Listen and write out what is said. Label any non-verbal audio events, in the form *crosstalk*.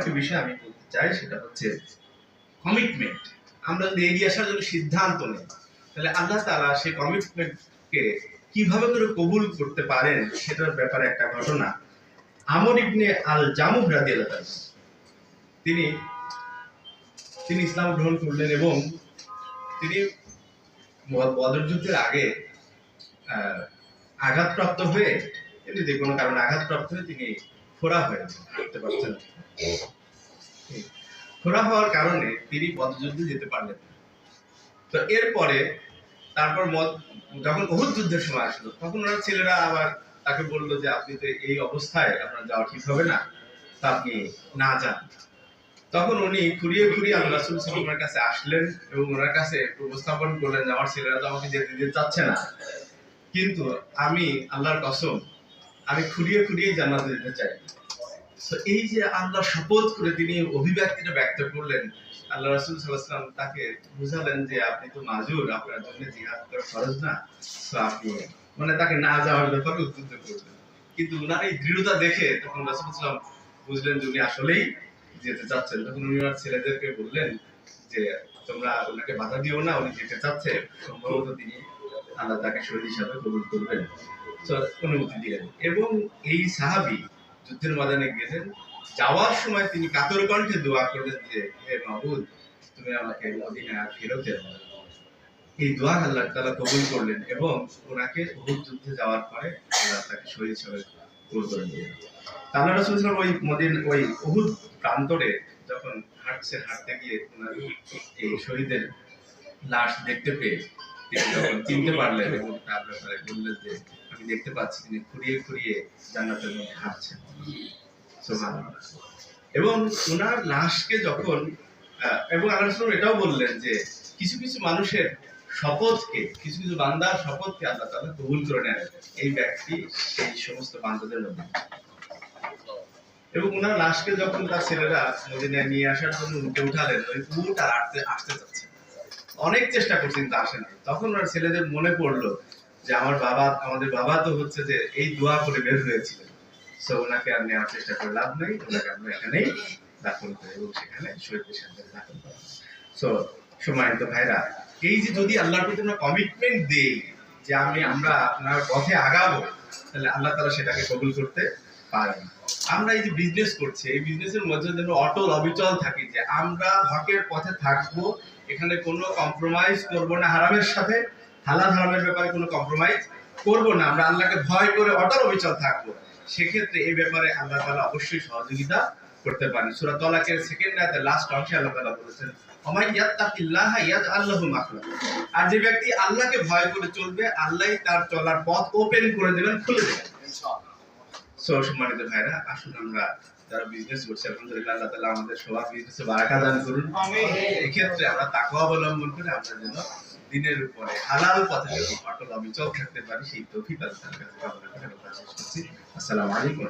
আরেকটা বিষয় আমি বলতে চাই, সেটা হচ্ছে কমিটমেন্ট আমরা যদি এগিয়ে আসার জন্য সিদ্ধান্ত নেই, তাহলে আল্লাহ তাআলা সেই কমিটমেন্টকে কীভাবে করে কবুল করতে পারেন, সেটার ব্যাপারে একটা ঘটনা। আমর ইবনে আল জামুহ রাদিয়াল্লাহু তাআলা তিনি তিনি ইসলাম গ্রহণ করলেন এবং তিনি বদর যুদ্ধের আগে আঘাতপ্রাপ্ত হয়ে এমনি যে কোনো কারণে আঘাতপ্রাপ্ত হয়ে তিনি ফোড়া হয়ে হাঁটতে পারছেন না। ফোড়া হওয়ার কারণে তিনি পদযুদ্ধে যেতে পারলেন। তো এরপরে তারপর যখন বহুত যুদ্ধের সময় আসলো, তখন ওরা ছেলেরা আবার তাকে বলল যে, আপনি তো এই অবস্থায় আপনার যাওয়া ঠিক হবে না আপনি না যান তখন উনি খুঁড়িয়ে খুঁড়িয়ে আল্লাহ রাসুল কাছে আসলেন এবং ওনার কাছে উপস্থাপন করলেন যে, আমার ছেলেরা তো আমাকে যেতে দিতে চাচ্ছে না কিন্তু আমি আল্লাহর কসম আমি খুঁড়িয়ে খুঁড়িয়ে জান্নাতে যেতে চাই। এই যে আল্লাহ শপথ করে তিনি অভিব্যক্তিটা ব্যক্ত করলেন, আল্লাহ রাসুল সাল্লাহাম তাকে বুঝালেন যে আপনি তো মাজুর, আপনার জন্য জিহাদ করা খরচ না। আপনি মানে তাকে না যাওয়ার ব্যাপারে উদ্বুদ্ধ করলেন। কিন্তু উনার এই দৃঢ়তা দেখে তখন রাসুল সাল্লাম বুঝলেন যে উনি আসলেই যেতে চাচ্ছেন। তখন উনি ওনার ছেলেদেরকে বললেন যে, তোমরা ওনাকে বাধা দিও না, উনি যেতে চাচ্ছে। সম্ভবত তিনি আল্লাহ তাকে শহীদ হিসাবে কবুল করবেন। অনুমতি দিলেন। এবং এই সাহাবি যুদ্ধের ময়দানে গেলেন যাওয়ার সময় তিনি কাতর কণ্ঠে দোয়া করলেন যে, হে মাহবুদ তুমি আমাকে মদিনায় ফেরত এনো এই দোয়া আল্লাহ তাআলা কবুল করলেন এবং ওনাকে উহুদ যুদ্ধে যাওয়ার পরে আল্লাহ তাকে শহীদ হিসাবে কবুল করে নিলেন। আল্লাহ রাসূল সাল্লাল্লাহু ওই মদিন, ওই উহুদ প্রান্তরে যখন হাঁটছে, হাঁটতে গিয়ে ওনার এই শহীদের লাশ দেখতে পেয়ে চিনতে *laughs* পারলেন এবং তার ব্যাপারে বললেন যে আমি দেখতে পাচ্ছি তিনি খুঁড়িয়ে খুঁড়িয়ে জান্নাতের মধ্যে হাঁটছেন। এবং ওনার লাশকে যখন এবং আল্লাহ এটাও বললেন যে কিছু কিছু মানুষের শপথকে কিছু কিছু বান্দার শপথকে আল্লাহ তাআলা কবুল করে নেন এই ব্যক্তি সেই সমস্ত বান্দাদের মধ্যে এবং ওনার লাশকে যখন তার ছেলেরা মদিনায় নিয়ে আসার জন্য উঠে উঠালেন ওই আর আসতে আসতে চাচ্ছে। অনেক চেষ্টা করছে, কিন্তু আসে না তখন ওনার ছেলেদের মনে পড়ল যে আমার বাবা, আমাদের বাবা তো হচ্ছে যে এই দোয়া করে বের হয়েছিলেন। সো ওনাকে আর নেওয়ার চেষ্টা করে লাভ নেই, ওনাকে আমরা এখানেই দাখল করে এবং সেখানে শহীদের সাথে দাফন করা সো সম্মানিত ভাইরা, এই যে যদি আল্লাহর প্রতি আমরা কমিটমেন্ট দেই যে আমি, আমরা আপনার পথে আগাবো, তাহলে আল্লাহ তাআলা সেটাকে কবুল করতে পারেন। আমরা এই যে বিজনেস করছি, এই বিজনেসের মধ্যে যেন অটল অবিচল থাকি যে আমরা হকের পথে থাকব, এখানে কোনো কম্প্রোমাইজ করব না, হারামের সাথে, হালাল হারামের ব্যাপারে কোনো কম্প্রোমাইজ করব না, আমরা আল্লাহকে ভয় করে অটল অবিচল থাকব। সেক্ষেত্রে এই ব্যাপারে আল্লাহ তাআলা অবশ্যই সহযোগিতা করতে পারেন। সূরা তলাকের সেকেন্ড আয়াতে লাস্ট অংশে আল্লাহ তাআলা বলেছেন ওমাই ইয়াত্তাকিল্লাহা ইয়াজআল লাহু মাখরাজা আর যে ব্যক্তি আল্লাহকে ভয় করে চলবে, আল্লাহই তার চলার পথ ওপেন করে দেবেন, খুলে দেবেন। সো সম্মানিত ভাইরা আসুন আমরা যারা বিজনেস করছি আলহামদুলিল্লাহ আল্লাহ তালা আমাদের সবার বিজনেসে বারাকা দান করুন। এক্ষেত্রে আমরা তাকে অবলম্বন করে আমরা যেন দিনের উপরে হালাল পথে অটল অবিচল থাকতে পারি সেই তফিক আল্লাহ কাছে কামনা করে আমরা শেষ করছি। আসসালামু আলাইকুম।